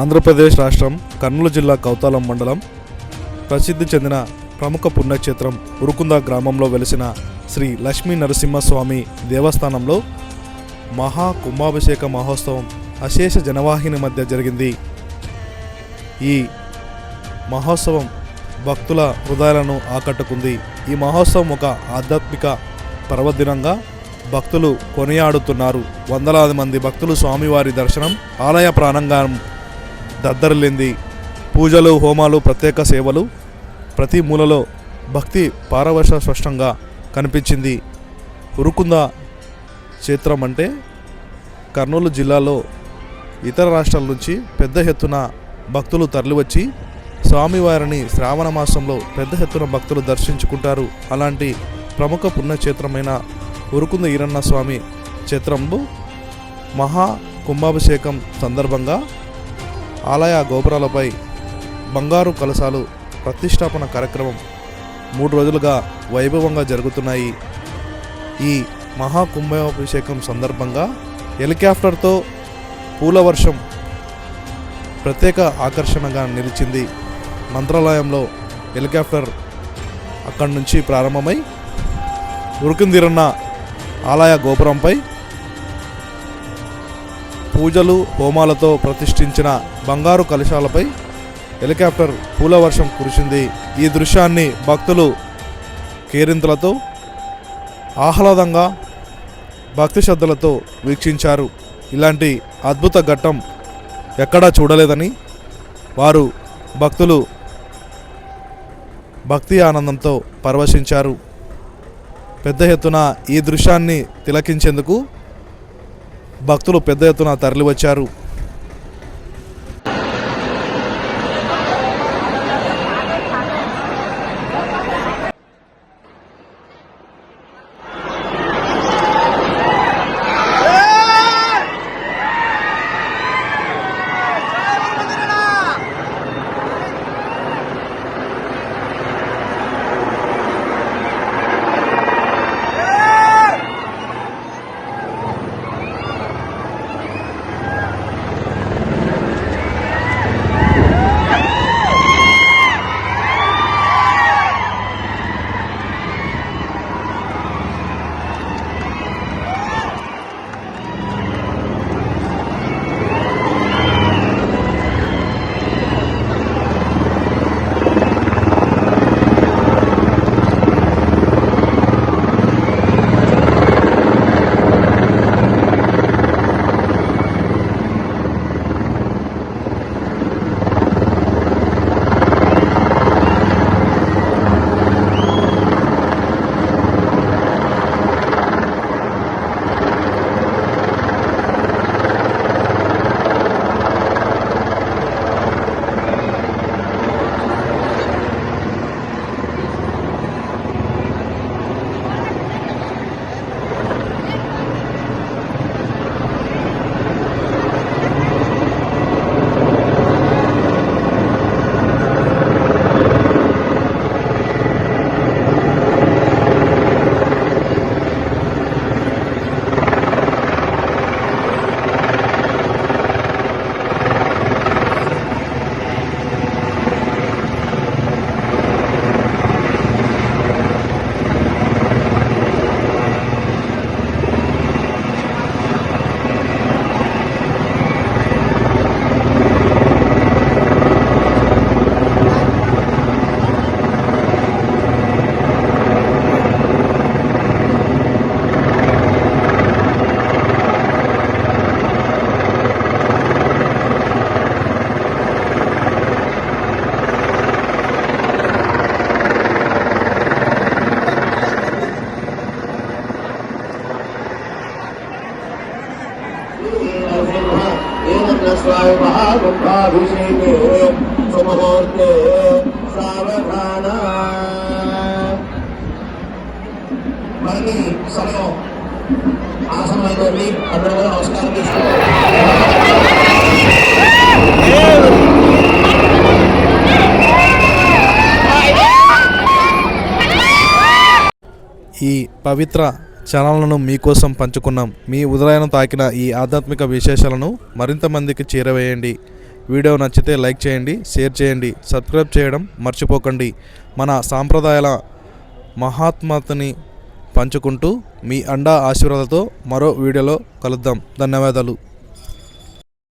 ఆంధ్రప్రదేశ్ రాష్ట్రం కర్నూలు జిల్లా కౌతాలం మండలం ప్రసిద్ధి చెందిన ప్రముఖ పుణ్యక్షేత్రం ఉరుకుంద గ్రామంలో వెలిసిన శ్రీ లక్ష్మీ నరసింహస్వామి దేవస్థానంలో మహా కుంభాభిషేక మహోత్సవం అశేష జనవాహిని మధ్య జరిగింది. ఈ మహోత్సవం భక్తుల హృదయాలను ఆకట్టుకుంది. ఈ మహోత్సవం ఒక ఆధ్యాత్మిక పర్వదినంగా భక్తులు కొనియాడుతున్నారు. వందలాది మంది భక్తులు స్వామివారి దర్శనం ఆలయ ప్రాణంగానం దద్దరిల్లింది పూజలు హోమాలు ప్రత్యేక సేవలు ప్రతి మూలలో భక్తి పారవశ స్పష్టంగా కనిపించింది. ఉరుకుంద క్షేత్రం అంటే కర్నూలు జిల్లాలో ఇతర రాష్ట్రాల నుంచి పెద్ద ఎత్తున భక్తులు తరలివచ్చి స్వామివారిని శ్రావణ మాసంలో పెద్ద ఎత్తున భక్తులు దర్శించుకుంటారు. అలాంటి ప్రముఖ పుణ్యక్షేత్రమైన ఉరుకుంద ఈరన్న స్వామి క్షేత్రంలో మహా కుంభాభిషేకం సందర్భంగా ఆలయ గోపురాలపై బంగారు కలశాలు ప్రతిష్టాపన కార్యక్రమం మూడు రోజులుగా వైభవంగా జరుగుతున్నాయి. ఈ మహాకుంభాభిషేకం సందర్భంగా హెలికాప్టర్తో పూల వర్షం ప్రత్యేక ఆకర్షణగా నిలిచింది. మంత్రాలయంలో హెలికాప్టర్ అక్కడి నుంచి ప్రారంభమై ఉరుకుందిరన్న ఆలయ గోపురంపై పూజలు హోమాలతో ప్రతిష్ఠించిన బంగారు కలశాలపై హెలికాప్టర్ పూల వర్షం కురిసింది. ఈ దృశ్యాన్ని భక్తులు కేరింతలతో ఆహ్లాదంగా భక్తి శ్రద్ధలతో వీక్షించారు. ఇలాంటి అద్భుత ఘట్టం ఎక్కడా చూడలేదని వారు భక్తులు భక్తి ఆనందంతో పరవశించారు. పెద్ద ఎత్తున ఈ దృశ్యాన్ని తిలకించేందుకు భక్తులు పెద్ద ఎత్తున తరలివచ్చారు. महाकुम्भाभिषेके सुमुहूर्ते सावधान మనకి సమయం ఆసనమైనవి అందరూ కూడా నమస్కారం చేసుకోవాలి ఈ పవిత్ర క్షణాలను మీకోసం పంచుకున్నాం మీ ఉదయాన్ని తాకిన ఈ ఆధ్యాత్మిక విశేషాలను మరింత మందికి చేరవేయండి వీడియో నచ్చితే లైక్ చేయండి షేర్ చేయండి సబ్స్క్రైబ్ చేయడం మర్చిపోకండి. మన సాంప్రదాయాల మహాత్మతని పంచుకుంటూ మీ అండా ఆశీర్వాదాలతో మరో వీడియోలో కలుద్దాం. ధన్యవాదాలు.